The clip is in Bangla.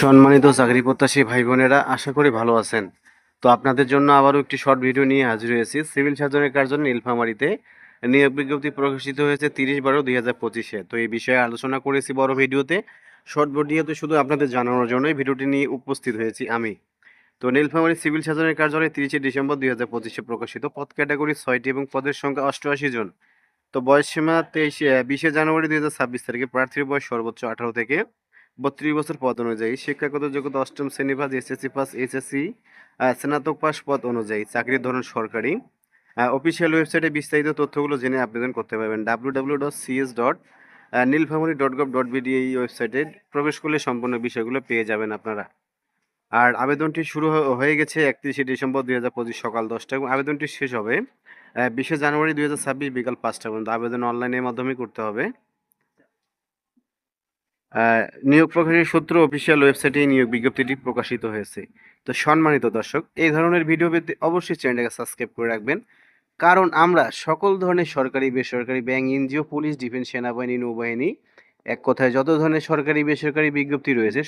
সম্মানিত চাকরি প্রত্যাশী ভাই বোনেরা আশা করি ভালো আছেন। তো আপনাদের জন্য আবারও একটি শর্ট ভিডিও নিয়ে হাজির হয়েছি। সিভিল সার্জনের কার্জন নীলফামারীতে নিয়োগ বিজ্ঞপ্তি প্রকাশিত হয়েছে তিরিশ বারো দুই হাজার পঁচিশে। তো এই বিষয়ে আলোচনা করেছি বড় ভিডিওতে। শর্ট ভিডিওতে শুধু আপনাদের জানানোর জন্যই ভিডিওটি নিয়ে উপস্থিত হয়েছি আমি। তো নীলফামারী সিভিল সার্জনের কার্যালয়ে তিরিশে ডিসেম্বর দুই হাজার পঁচিশে প্রকাশিত। পদ ক্যাটাগরি ছয়টি এবং পদের সংখ্যা অষ্টআশি জন। তো বয়স সীমা তেইশে, বিশে জানুয়ারি দুই হাজার ছাব্বিশ তারিখে প্রার্থীর বয়স সর্বোচ্চ আঠারো থেকে বত্রিশ বছর পদ অনুযায়ী শিক্ষাগত যোগ্যতা অষ্টম শ্রেণি পাস এসএসসি পাস এইচএসসি স্নাতক পাস পদ অনুযায়ী চাকরির ধরন সরকারি। অফিসিয়াল ওয়েবসাইটে বিস্তারিত তথ্যগুলো জেনে আবেদন করতে পারবেন W W dot CS dot Nilphamari dot gov dot BD এই ওয়েবসাইটে প্রবেশ করলে সম্পূর্ণ বিষয়গুলো পেয়ে যাবেন আপনারা। আর আবেদনটি শুরু হয়ে গেছে একত্রিশে ডিসেম্বর দুই হাজার পঁচিশ সকাল দশটা এবং আবেদনটি শেষ হবে বিশে জানুয়ারি দুই হাজার ছাব্বিশ বিকাল পাঁচটা পর্যন্ত। আবেদন অনলাইনের মাধ্যমে করতে হবে। নিয়োগ প্রকাশের সূত্র অফিসিয়াল ওয়েবসাইটে নিয়োগ বিজ্ঞপ্তিটি প্রকাশিত হয়েছে। তো সম্মানিত দর্শক, এই ধরনের ভিডিও পেতে অবশ্যই চ্যানেলটাকে সাবস্ক্রাইব করে রাখবেন। কারণ আমরা সকল ধরনের সরকারি, বেসরকারি, ব্যাংক, এনজিও, পুলিশ ডিফেন্স সেনাবাহিনী, নৌবাহিনী, এক কথায় যত ধরনের সরকারি, বেসরকারি বিজ্ঞপ্তি রয়েছে